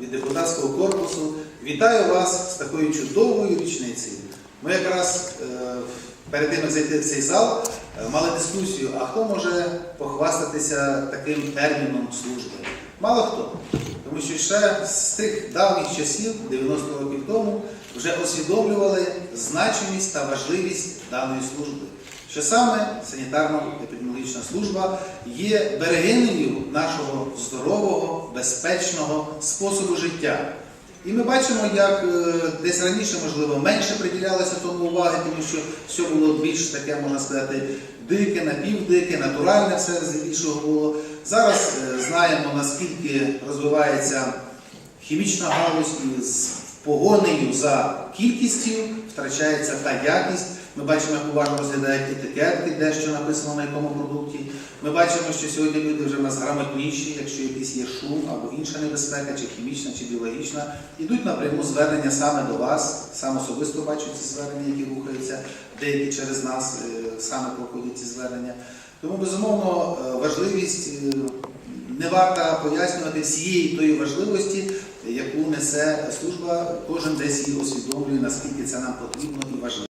від депутатського корпусу. Вітаю вас з такою чудовою річницею. Ми якраз е, перед тим, як зайти в цей зал, е, мали дискусію, а хто може похвастатися таким терміном служби? Мало хто. Тому що ще з тих давніх часів, 90 років тому, вже усвідомлювали значимість та важливість даної служби. Що саме санітарно-епідеміологічна служба є берегинею нашого безпечного способу життя. І ми бачимо, як е, десь раніше, можливо, менше приділялося тому уваги, тому що все було більш таке, можна сказати, дике, напівдике, натуральне все здебільшого було. Зараз е, знаємо, наскільки розвивається хімічна галузь і погонею за кількістю втрачається та якість. Ми бачимо, як уважно розглядають етикетки, де що написано на якому продукті. Ми бачимо, що сьогодні люди вже в нас грамотніші, якщо якийсь є шум або інша небезпека, чи хімічна, чи біологічна, йдуть напряму звернення саме до вас. Сам особисто бачу ці звернення, які рухаються, деякі через нас е, саме проходять ці звернення. Тому, безумовно, е, важливість е, не варто пояснювати всієї тої важливості, яку несе служба. Кожен десь її усвідомлює, наскільки це нам потрібно і важливо.